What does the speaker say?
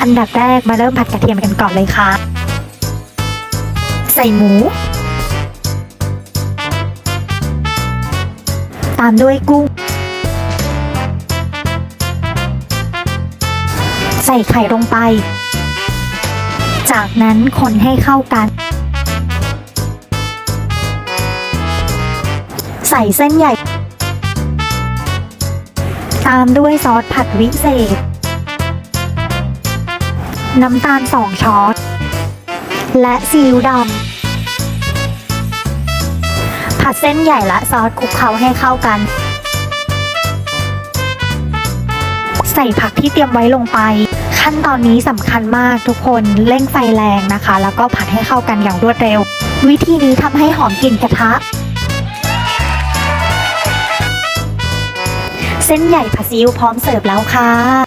อันดับแรกมาเริ่มผัดกระเทียมกันก่อนเลยค่ะ ใส่หมู ตามด้วยกุ้ง ใส่ไข่ลงไป จากนั้นคนให้เข้ากัน ใส่เส้นใหญ่ ตามด้วยซอสผัดวิเศษ น้ำตาลสองช้อน และซีอิ๊วดำ ผัดเส้นใหญ่และซอสคลุกเคล้าให้เข้ากัน ใส่ผักที่เตรียมไว้ลงไป ขั้นตอนนี้สำคัญมากทุกคนเร่งไฟแรงนะคะ แล้วก็ผัดให้เข้ากันอย่างรวดเร็ว วิธีนี้ทำให้หอมกลิ่นกระทะเส้นใหญ่ผัดซีอิ๊วพร้อมเสิร์ฟแล้วค่ะ